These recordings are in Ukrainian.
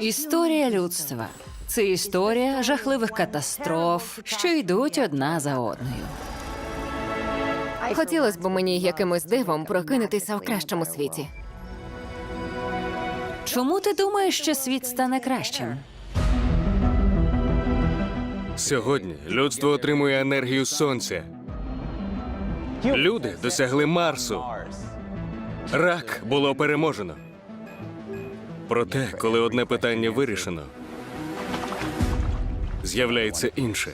Історія людства це історія жахливих катастроф, що йдуть одна за одною. Хотілося б мені якимось дивом прокинутися в кращому світі. Чому ти думаєш, що світ стане кращим? Сьогодні людство отримує енергію сонця. Люди досягли Марсу. Рак було переможено. Проте, коли одне питання вирішено, з'являється інше.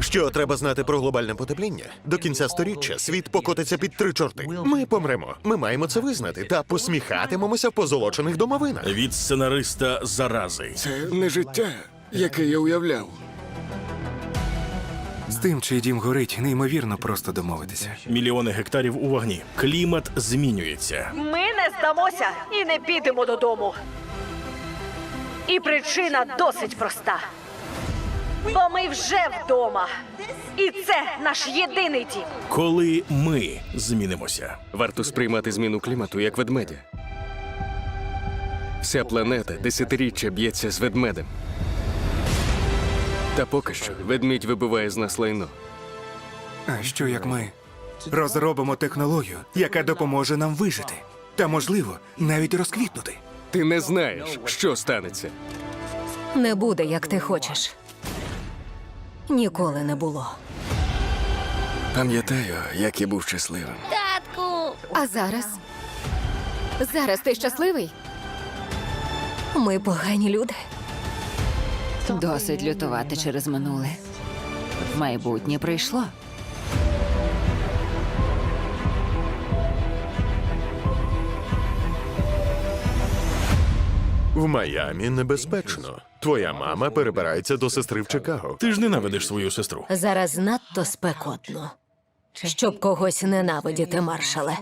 Що треба знати про глобальне потепління? До кінця сторіччя світ покотиться під три чорти. Ми помремо. Ми маємо це визнати та посміхатимемося в позолочених домовинах. від сценариста зарази. Це не життя, яке я уявляв. Тим, чий дім горить, неймовірно просто домовитися. Мільйони гектарів у вогні. Клімат змінюється. Ми не здамося і не підемо додому. І причина досить проста. Бо ми вже вдома. І це наш єдиний дім. Коли ми змінимося. Варто сприймати зміну клімату як ведмедя. Вся планета десятиріччя б'ється з ведмедем. Та поки що ведмідь вибиває з нас лайно. А що як ми розробимо технологію, яка допоможе нам вижити, та можливо навіть розквітнути? Ти не знаєш, що станеться. Не буде, як ти хочеш. Ніколи не було. Пам'ятаю, як я був щасливим. А зараз? Зараз ти щасливий? Ми погані люди. Досить лютувати через минуле. Майбутнє прийшло. В Майамі небезпечно. Твоя мама перебирається до сестри в Чикаго. Ти ж ненавидиш свою сестру. Зараз надто спекотно. Щоб когось ненавидіти, маршале.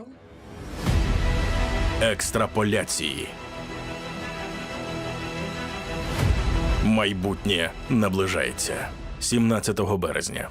Екстраполяції. Майбутнє наближається 17 березня.